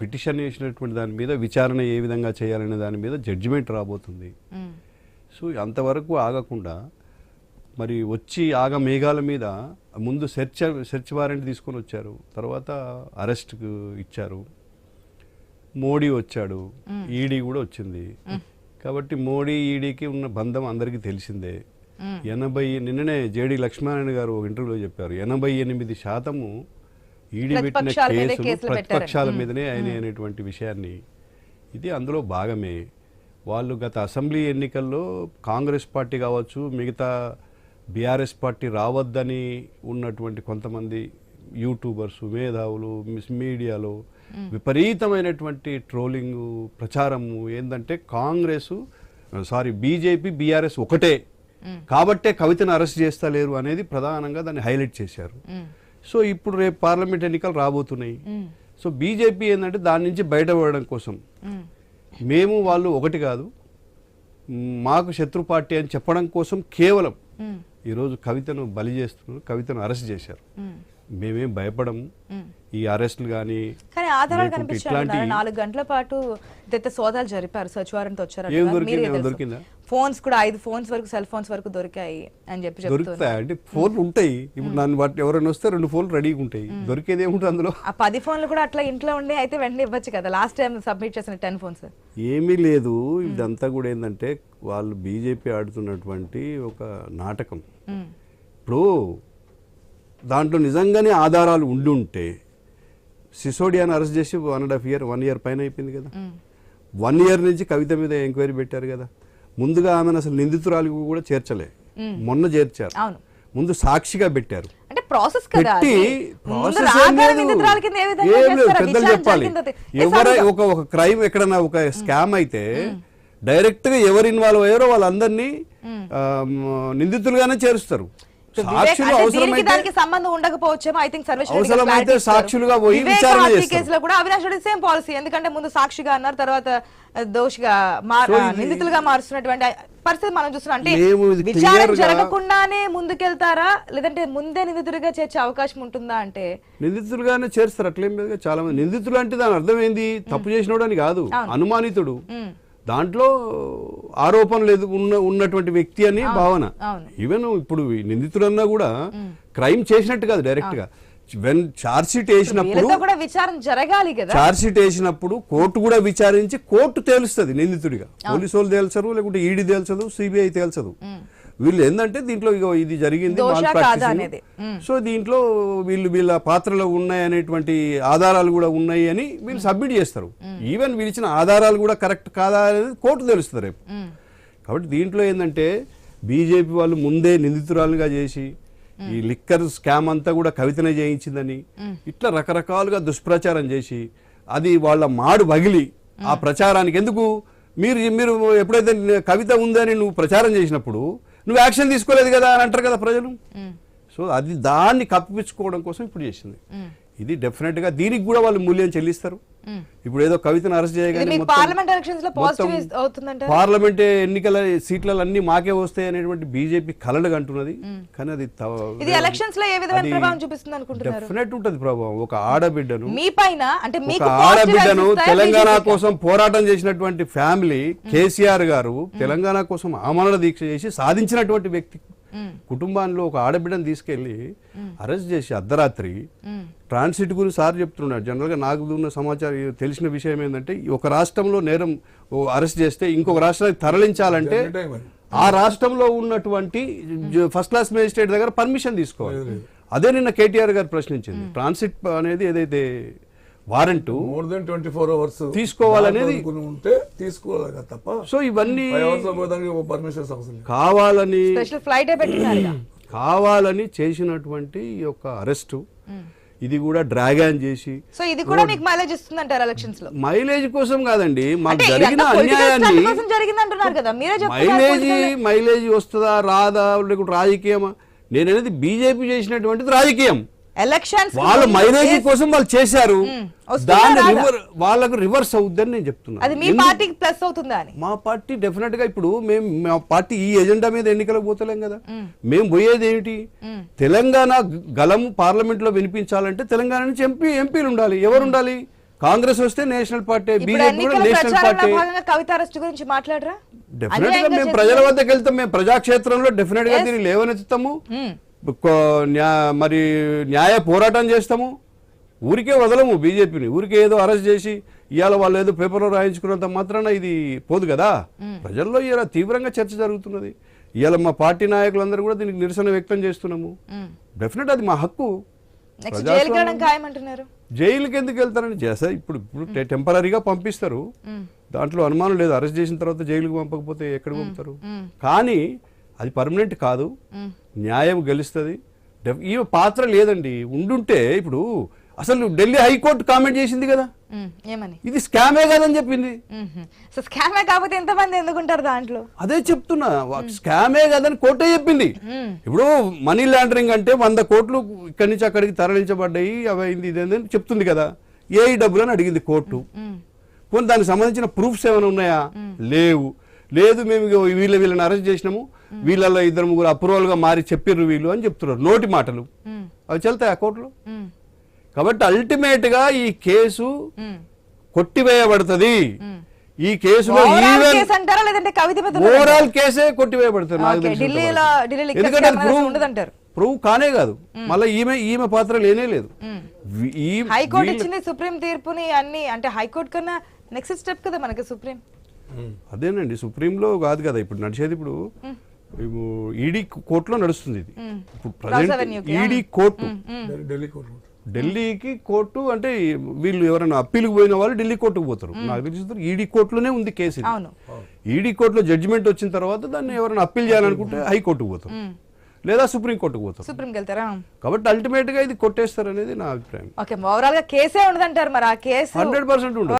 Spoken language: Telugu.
పిటిషన్ చేసినటువంటి దాని మీద విచారణ ఏ విధంగా చేయాలనే దాని మీద జడ్జిమెంట్ రాబోతుంది. సో అంతవరకు ఆగకుండా మరి వచ్చి ఆగ మేఘాల మీద ముందు సెర్చ్ సెర్చ్ వారెంట్ తీసుకొని వచ్చారు. తర్వాత అరెస్ట్కు ఇచ్చారు. మోడీ వచ్చాడు. ఈడీ కూడా వచ్చింది. కాబట్టి మోడీ ఈడీకి ఉన్న బంధం అందరికీ తెలిసిందే. ఎనభై నిన్ననే జేడి లక్ష్మీనారాయణ గారు ఒక ఇంటర్వ్యూలో చెప్పారు. ఎనభై ఎనిమిది శాతము ఈడీ పెట్టిన ప్రతిపక్షాల మీదే కేసులు. ప్రతిపక్షాల మీదనే ఆయన అనేటువంటి విషయాన్ని ఇది అందులో భాగమే. వాళ్ళు గత అసెంబ్లీ ఎన్నికల్లో కాంగ్రెస్ పార్టీ కావచ్చు మిగతా బీఆర్ఎస్ పార్టీ రావద్దని ఉన్నటువంటి కొంతమంది యూట్యూబర్స్ మేధావులు మిస్ మీడియాలో విపరీతమైనటువంటి ట్రోలింగ్ ప్రచారము ఏంటంటే కాంగ్రెస్ సారీ బీజేపీ బీఆర్ఎస్ ఒకటే. కాబట్టే కవితను అరెస్ట్ చేస్తలేరు అనేది ప్రధానంగా దాన్ని హైలైట్ చేశారు. సో ఇప్పుడు రేపు పార్లమెంట్ ఎన్నికలు రాబోతున్నాయి. సో బీజేపీ ఏంటంటే దాని నుంచి బయటపడడం కోసం. మేము. వాళ్ళు ఒకటి కాదు మాకు శత్రు పార్టీ అని చెప్పడం కోసం కేవలం ఈరోజు కవితను బలి చేస్తున్నారు కవితను అరెస్ట్ చేశారు. మేమేం భయపడము. ఈ అరెస్టులు కానీ కానీ ఆధారాలు కనిపించాయి. నాలుగు గంటల పాటు ఇదైతే సోదాలు జరిపారు. వారెంట్ వచ్చారు? ఫోన్స్ కూడా ఐదు ఫోన్స్ వరకు సెల్ ఫోన్స్ వరకు దొరికాయి అని చెప్పి దొరుకుతాయి? అంటే ఫోన్లు ఉంటాయి. ఇప్పుడు నన్ను వాటి ఎవరైనా వస్తే రెండు ఫోన్లు రెడీగా ఉంటాయి. దొరికేది ఏముంటుంది అందులో? ఆ పది ఫోన్లు కూడా అట్లా ఇంట్లో ఉండి అయితే వెంటనే ఇవ్వచ్చు కదా. లాస్ట్ టైం సబ్మిట్ చేసిన టెన్ ఫోన్స్. ఏమీ లేదు. ఇదంతా కూడా ఏంటంటే వాళ్ళు బీజేపీ ఆడుతున్నటువంటి ఒక నాటకం. ఇప్పుడు దాంట్లో నిజంగానే ఆధారాలు ఉండి ఉంటే సిసోడియాని అరెస్ట్ చేసి one and half year one year పైన అయిపోయింది కదా. వన్ ఇయర్ నుంచి కవిత మీద ఎంక్వైరీ పెట్టారు కదా. ముందుగా ఆమెను అసలు నిందితురాలు కూడా చేర్చలే. మొన్న చేర్చారు. ముందు సాక్షిగా పెట్టారు. ప్రాసెస్ పెట్టి? పెద్దలు చెప్పాలి. ఎవర? ఒక ఒక క్రైమ్ ఎక్కడన్నా ఒక స్కామ్ అయితే డైరెక్ట్గా ఎవరు ఇన్వాల్వ్ అయ్యారో వాళ్ళందరినీ నిందితులుగానే చేరుస్తారు. దీనికి అవసరమైతే దానికి సంబంధం ఉండకపోవచ్చేమో ఐ థింక్ సర్వేశ్వర. సాక్షులుగా పోయి విచారణ చేస్తారు. కేసులో కూడా అవినాష్ రెడ్డి సేమ్ పాలసీ ఎందుకంటే ముందు సాక్షిగా అన్నారు తర్వాత దోషిగా నిందితులుగా మారుస్తున్నటువంటి పరిస్థితి మనం చూస్తున్నాం. అంటే విచారణ జరగకుండానే ముందుకెళ్తారా? లేదంటే ముందే నిందితుడిగా చేర్చే అవకాశం ఉంటుందా అంటే? నిందితులుగానే చేరుస్తారు అట్లేం లేదు చాలా మంది. నిందితులు అంటే దాని అర్థం ఏంది? తప్పు చేసినోడు అని కాదు. అనుమానితుడు. దాంట్లో ఆరోపణలు ఎదు- ఉన్న ఉన్నటువంటి వ్యక్తి అని భావన. ఈవెన్ ఇప్పుడు నిందితుడన్నా కూడా క్రైమ్ చేసినట్టు కాదు డైరెక్ట్గా. వెన్ షీట్ వేసినప్పుడు విచారణ జరగాలి కదా. షీట్ వేసినప్పుడు కోర్టు కూడా విచారించి కోర్టు తేలుస్తుంది నిందితుడిగా. పోలీసు వాళ్ళు తేల్చరు లేకుంటే ఈడీ తేల్చదు సిబిఐ తేల్చదు. వీళ్ళు ఏంటంటే దీంట్లో ఇది జరిగింది. సో దీంట్లో వీళ్ళు వీళ్ళ పాత్రలో ఉన్నాయి అనేటువంటి ఆధారాలు కూడా ఉన్నాయి అని వీళ్ళు సబ్మిట్ చేస్తారు. ఈవెన్ వీళ్ళు ఇచ్చిన ఆధారాలు కూడా కరెక్ట్ కాదా అనేది కోర్టు తెలుస్తుంది రేపు. కాబట్టి దీంట్లో ఏంటంటే బీజేపీ వాళ్ళు ముందే నిందితురాలుగా చేసి ఈ లిక్కర్ స్కామ్ అంతా కూడా కవితనే చేయించిందని ఇట్లా రకరకాలుగా దుష్ప్రచారం చేసి అది వాళ్ళ మాడు పగిలి ఆ ప్రచారానికి ఎందుకు? మీరు మీరు ఎప్పుడైతే కవిత ఉందని నువ్వు ప్రచారం చేసినప్పుడు నువ్వు యాక్షన్ తీసుకోలేదు కదా అని అంటారు కదా ప్రజలు. సో అది దాన్ని కప్పిపుచ్చుకోవడం కోసం ఇప్పుడు చేసింది. ఇది డెఫినెట్గా దీనికి కూడా వాళ్ళు మూల్యం చెల్లిస్తారు. ఇప్పుడు ఏదో కవితను అరెస్ట్ చేయగానే పార్లమెంట్ ఎన్నికల సీట్లలో అన్ని మాకే వస్తాయి అనేటువంటి బీజేపీ కలలు అంటున్నది. కానీ అది డెఫినెట్ ఉంటది ప్రభావం. ఒక ఆడబిడ్డను అంటే ఒక ఆడబిడ్డను తెలంగాణ కోసం పోరాటం చేసినటువంటి ఫ్యామిలీ కేసీఆర్ గారు తెలంగాణ కోసం ఆమరణ దీక్ష చేసి సాధించినటువంటి వ్యక్తి. కుటుంబాల్లో ఒక ఆడబిడ్డను తీసుకెళ్ళి అరెస్ట్ చేసి అర్ధరాత్రి. ట్రాన్సిట్ గురించి సార్ చెప్తున్నాడు జనరల్గా నాకు ఉన్న సమాచారం తెలిసిన విషయం ఏంటంటే ఒక రాష్ట్రంలో నేరం అరెస్ట్ చేస్తే ఇంకొక రాష్ట్రానికి తరలించాలంటే. ఆ రాష్ట్రంలో ఉన్నటువంటి ఫస్ట్ క్లాస్ మేజిస్ట్రేట్ దగ్గర పర్మిషన్ తీసుకోవాలి అదే నిన్న కేటీఆర్ గారు ప్రశ్నించింది ట్రాన్సిట్ అనేది ఏదైతే warrant more than twenty four hours తీసుకోవాలనేది- ఉంటే తీసుకోవాలి కదా తప్ప సో ఇవన్నీ పర్మిషన్స్ అవసరం కావాలని స్పెషల్ ఫ్లైట్ కావాలని చేసినటువంటి ఈ యొక్క అరెస్టు ఇది కూడా డ్రాగాన్ చేసి సో ఇది కూడా మీకు మైలేజ్ ఇస్తుంది అంటారు ఎలక్షన్స్లో? మైలేజ్ కోసం కాదండి మాకు జరిగిన అన్యాయాన్ని కోసం జరిగింది అంటున్నారు కదా మీరే చెప్తున్నారు మైలేజ్ మైలేజ్ వస్తుందా రాదా లేకుంటే రాజకీయమా? నేను అనేది బీజేపీ చేసినటువంటిది రాజకీయం. ఎలక్షన్స్ వాళ్ళ మైలేజ్ కోసం వాళ్ళు చేశారు. దాన్ని? రివర్ వాళ్ళకు రివర్స్ అవుద్దని నేను చెప్తున్నాను అది మీ? పార్టీకి ప్లస్ అవుతుందా అని. మా పార్టీ డెఫినెట్గా ఇప్పుడు మేము మా పార్టీ ఈ ఎజెండా మీద ఎన్నికలకు పోతలేం కదా. మేము పోయేది ఏమిటి? తెలంగాణ గలం పార్లమెంట్లో వినిపించాలంటే తెలంగాణ నుంచి ఎంపీ ఎంపీలు ఉండాలి. ఎవరు ఉండాలి? కాంగ్రెస్ వస్తే నేషనల్ పార్టీ బీజేపీ కూడా నేషనల్ పార్టీ. కవిత అరెస్ట్ గురించి మాట్లాడరా? డెఫినెట్గా మేము ప్రజల వద్దకు వెళ్తాం మేము ప్రజాక్షేత్రంలో డెఫినెట్గా. దీన్ని లేవనెత్తుతాము. మరి న్యాయ పోరాటం చేస్తాము. ఊరికే వదలము బీజేపీని. ఊరికే ఏదో అరెస్ట్ చేసి ఇవాళ వాళ్ళు ఏదో పేపర్లో రాయించుకున్నంత మాత్రాన ఇది పోదు కదా. ప్రజల్లో ఇలా తీవ్రంగా చర్చ జరుగుతున్నది. ఇవాళ మా పార్టీ నాయకులందరూ కూడా దీనికి నిరసన వ్యక్తం చేస్తున్నాము. డెఫినెట్ అది మా హక్కు. జైలుకి ఎందుకు వెళ్తారని చేస్తా ఇప్పుడు ఇప్పుడు టెంపరీగా పంపిస్తారు. దాంట్లో అనుమానం లేదు. అరెస్ట్ చేసిన తర్వాత జైలుకి పంపకపోతే ఎక్కడ పంపుతారు? కానీ అది పర్మనెంట్ కాదు. న్యాయం గెలుస్తుంది. ఈ పాత్ర లేదండి. ఉండుంటే ఇప్పుడు అసలు ఢిల్లీ హైకోర్టు కామెంట్ చేసింది కదా. ఏమని? ఇది స్కామే కాదని చెప్పింది. స్కామే కాకపోతే ఎంతమంది ఎందుకుంటారు దాంట్లో? అదే చెప్తున్నా. స్కామే కదని కోర్టే చెప్పింది. ఇప్పుడు మనీ లాండరింగ్ అంటే వంద కోట్లు ఇక్కడి నుంచి అక్కడికి తరలించబడ్డాయి అవి అయింది ఇదేంది అని చెప్తుంది కదా. ఏ డబ్బులు అని అడిగింది కోర్టు. పోనీ దానికి సంబంధించిన ప్రూఫ్స్ ఏమైనా ఉన్నాయా? లేవు. లేదు మేము వీళ్ళ వీళ్ళని అరెస్ట్ చేసినాము వీళ్ళల్లో ఇద్దరు ముగ్గురు అప్రూవల్గా మారి చెప్పిర్రు వీళ్ళు అని చెప్తున్నారు నోటి మాటలు. అవి చెల్తాయి ఆ కోర్టులో. కాబట్టి అల్టిమేట్గా ఈ కేసు. కొట్టివేయబడుతుంది. ఈ కేసులో ఓవరాల్ కేసు కొట్టివేయబడుతుంది నాకు ఎందుకంటే ప్రూవ్ కానే కాదు. మళ్ళీ ఈమె ఈమె పాత్ర లేనే లేదు. హైకోర్టు వీళ్ళ- ఇచ్చింది సుప్రీం తీర్పుని అన్ని అంటే హైకోర్టు కన్నా నెక్స్ట్ స్టెప్ కదా మనకి సుప్రీం. అదేనండి సుప్రీంలో కాదు కదా ఇప్పుడు నడిచేది ఇప్పుడు ఈడీ కోర్టులో నడుస్తుంది ఇది. ఇప్పుడు present ED court. Delhi court. ఢిల్లీకి కోర్టు అంటే వీళ్ళు ఎవరైనా అప్పీల్కి పోయిన వాళ్ళు ఢిల్లీ కోర్టుకు పోతారు. నాకు తెలిసి ఈడీ కోర్టులోనే ఉంది కేసు ఇది. అవును. ఈడీ కోర్టులో జడ్జిమెంట్ వచ్చిన తర్వాత దాన్ని ఎవరైనా అప్పీల్ చేయాలనుకుంటే హైకోర్టుకు పోతారు. లేదా సుప్రీం కోర్టుకు పోతారు. సుప్రీంకి వెళ్తారా? కాబట్టి అల్టిమేట్గా ఇది కొట్టేస్తారు అనేది నా అభిప్రాయం. ఓకే ఓవరాల్గా కేసే ఉండదంటారు మరి ఆ కేసు హండ్రెడ్ పర్సెంట్ ఉండదు.